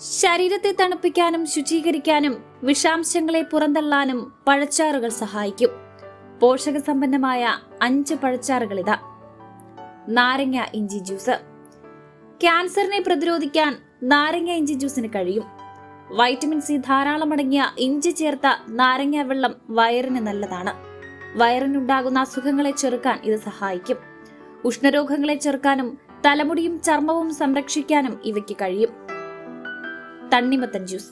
ശരീരത്തെ തണുപ്പിക്കാനും ശുചീകരിക്കാനും വിഷാംശങ്ങളെ പുറന്തള്ളാനും പഴച്ചാറുകൾ സഹായിക്കും. പോഷകസമ്പന്നമായ അഞ്ച് പഴച്ചാറുകൾ ഇതാ നാരങ്ങ ഇഞ്ചി ജ്യൂസ്. ക്യാൻസറിനെ പ്രതിരോധിക്കാൻ നാരങ്ങ ഇഞ്ചി ജ്യൂസിന് കഴിയും. വൈറ്റമിൻ സി ധാരാളം അടങ്ങിയ ഇഞ്ചി ചേർത്ത നാരങ്ങ വെള്ളം വയറിന് നല്ലതാണ്. വയറിനുണ്ടാകുന്ന അസുഖങ്ങളെ ചെറുക്കാൻ ഇത് സഹായിക്കും. ഉഷ്ണരോഗങ്ങളെ ചെറുക്കാനും തലമുടിയും ചർമ്മവും സംരക്ഷിക്കാനും ഇവയ്ക്ക് കഴിയും. തണ്ണിമത്തൻ ജ്യൂസ്.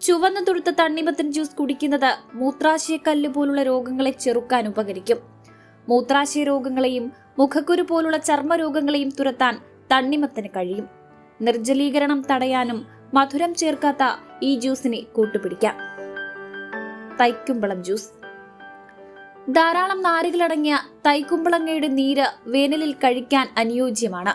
ചുവന്ന തുടുത്ത തണ്ണിമത്തൻ ജ്യൂസ് കുടിക്കുന്നത് മൂത്രാശയക്കല്ല് പോലുള്ള രോഗങ്ങളെ ചെറുക്കാൻ ഉപകരിക്കും. മൂത്രാശയ രോഗങ്ങളെയും മുഖക്കുരു പോലുള്ള ചർമ്മ രോഗങ്ങളെയും തുരത്താൻ തണ്ണിമത്തന് കഴിയും. നിർജലീകരണം തടയാനും മധുരം ചേർക്കാത്ത ഈ ജ്യൂസിനെ കൂട്ടുപിടിക്കാം. തൈക്കുമ്പളം ജ്യൂസ്. ധാരാളം നാരുകളടങ്ങിയ തൈക്കുമ്പളങ്ങയുടെ നീര് വേനലിൽ കഴിക്കാൻ അനുയോജ്യമാണ്.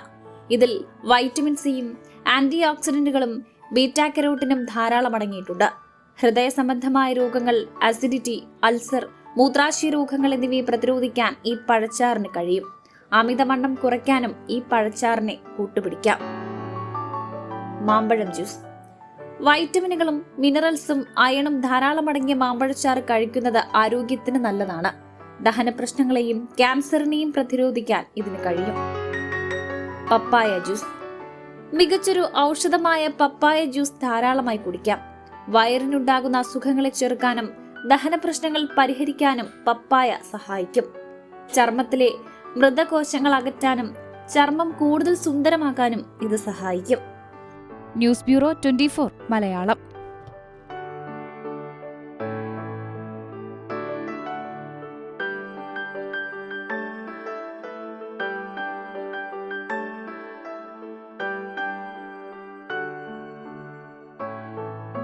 ഇതിൽ വൈറ്റമിൻ സിയും ആന്റി ഓക്സിഡന്റുകളും ബീറ്റാ കരോട്ടിനും ധാരാളം അടങ്ങിയിട്ടുണ്ട്. ഹൃദയ സംബന്ധമായ രോഗങ്ങൾ അസിഡിറ്റി അൾസർ മൂത്രാശയ രോഗങ്ങൾ എന്നിവയെ പ്രതിരോധിക്കാൻ ഈ പഴച്ചാറിന് കഴിയും. അമിതവണ്ണം കുറയ്ക്കാനും ഈ പഴച്ചാറിനെ കൂട്ടുപിടിക്കാം. മാമ്പഴം ജ്യൂസ്. വൈറ്റമിനുകളും മിനറൽസും അയണും ധാരാളം അടങ്ങിയ മാമ്പഴച്ചാറ് കഴിക്കുന്നത് ആരോഗ്യത്തിന് നല്ലതാണ്. ദഹന പ്രശ്നങ്ങളെയും ക്യാൻസറിനെയും പ്രതിരോധിക്കാൻ ഇതിന് കഴിയും. പപ്പായ ജ്യൂസ്. മികച്ചൊരു ഔഷധമായ പപ്പായ ജ്യൂസ് ധാരാളമായി കുടിക്കാം. വയറിനുണ്ടാകുന്ന അസുഖങ്ങളെ ചെറുക്കാനും ദഹന പ്രശ്നങ്ങൾ പരിഹരിക്കാനും പപ്പായ സഹായിക്കും. ചർമ്മത്തിലെ മൃതകോശങ്ങൾ അകറ്റാനും ചർമ്മം കൂടുതൽ സുന്ദരമാക്കാനും ഇത് സഹായിക്കും. News bureau twenty Malayalam.